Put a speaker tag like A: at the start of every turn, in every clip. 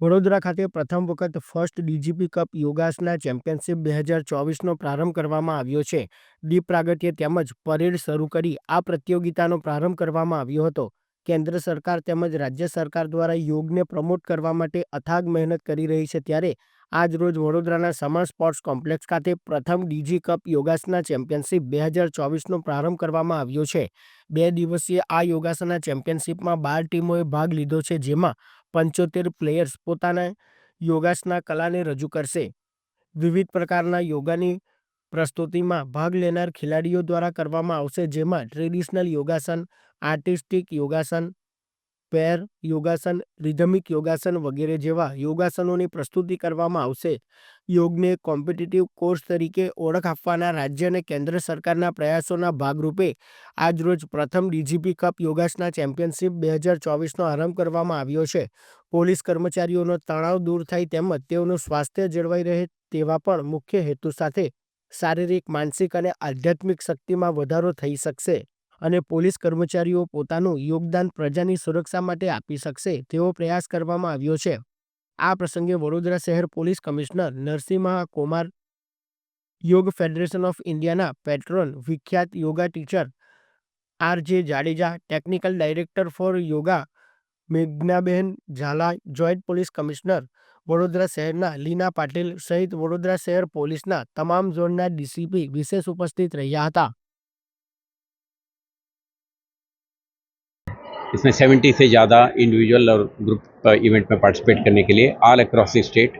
A: વડોદરા ખાતે પ્રથમ વખત first DGP cup yogasana championship બે હજાર ચોવીસનો પ્રારંભ કરવામાં આવ્યો છે. દીપ પ્રાગટ્ય તેમજ પરેડ શરૂ કરી આ પ્રતિયોગિતાનો પ્રારંભ કરવામાં આવ્યો હતો. કેન્દ્ર સરકાર તેમજ રાજ્ય સરકાર દ્વારા યોગને પ્રમોટ કરવા માટે અથાગ મહેનત કરી રહી છે ત્યારે આજ રોજ વડોદરાના સમર સ્પોર્ટ્સ કોમ્પ્લેક્સ ખાતે પ્રથમ ડીજી કપ યોગાસના ચેમ્પિયનશિપ બે હજાર ચોવીસનો પ્રારંભ કરવામાં આવ્યો છે. બે દિવસીય આ યોગાસના ચેમ્પિયનશિપમાં બાર ટીમોએ ભાગ લીધો છે જેમાં પંચોતેર પ્લેયર્સ પોતાના યોગાસના કલાને રજૂ કરશે. વિવિધ પ્રકારના યોગાની પ્રસ્તુતિમાં ભાગ લેનાર ખેલાડીઓ દ્વારા કરવામાં આવશે, જેમાં ટ્રેડિશનલ યોગાસન આર્ટિસ્ટિક યોગાસન પેર યોગાસન, રિધમિક યોગાસન વગેરે જેવા યોગાસનોની પ્રસ્તુતિ કરવામાં આવશે. યોગને કોમ્પિટિટિવ કોર્સ તરીકે ઓળખ આપવાના રાજ્ય અને કેન્દ્ર સરકારના પ્રયાસોના ભાગરૂપે આજરોજ પ્રથમ ડીજીપી કપ યોગાસના ચેમ્પિયનશિપ બે હજાર ચોવીસનો આરંભ કરવામાં આવ્યો છે. પોલીસ કર્મચારીઓનો તણાવ દૂર થાય તેમજ તેઓનું સ્વાસ્થ્ય જળવાઈ રહે તેવા પણ મુખ્ય હેતુ સાથે શારીરિક, માનસિક અને આધ્યાત્મિક શક્તિમાં વધારો થઈ શકશે. અને પોલીસ કર્મચારીઓ પોતાનું યોગદાન પ્રજાની સુરક્ષા માટે આપી શકશે તેવો પ્રયાસ કરવામાં આવ્યો છે. આ પ્રસંગે વડોદરા શહેર પોલીસ કમિશનર નરસિંહા કુમાર યોગ ફેડરેશન ઓફ ઇન્ડિયાના પેટ્રોન વિખ્યાત yoga teacher R J Jadeja, technical director for yoga Meghnaben Zala, joint police commissioner Vadodara શહેરના લીના પાટીલ સહિત વડોદરા શહેર પોલીસના તમામ ઝોનના ડીસીપી વિશેષ ઉપસ્થિત રહ્યા હતા.
B: इसमें 70 से ज़्यादा इंडिविजुअल और ग्रुप इवेंट में पार्टिसिपेट करने के लिए ऑल अक्रॉस द स्टेट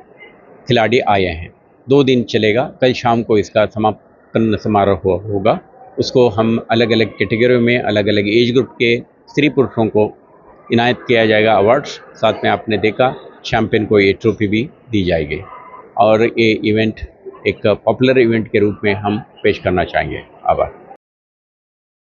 B: खिलाड़ी आए हैं। दो दिन चलेगा। कल शाम को इसका समापन समारोह होगा। उसको हम अलग अलग कैटेगरी में अलग अलग एज ग्रुप के स्त्री पुरुषों को इनायत किया जाएगा अवार्ड्स साथ में आपने देखा चैम्पियन को ये ट्रॉफी भी दी जाएगी। और ये इवेंट एक पॉपुलर इवेंट के रूप में हम पेश करना चाहेंगे। आभार।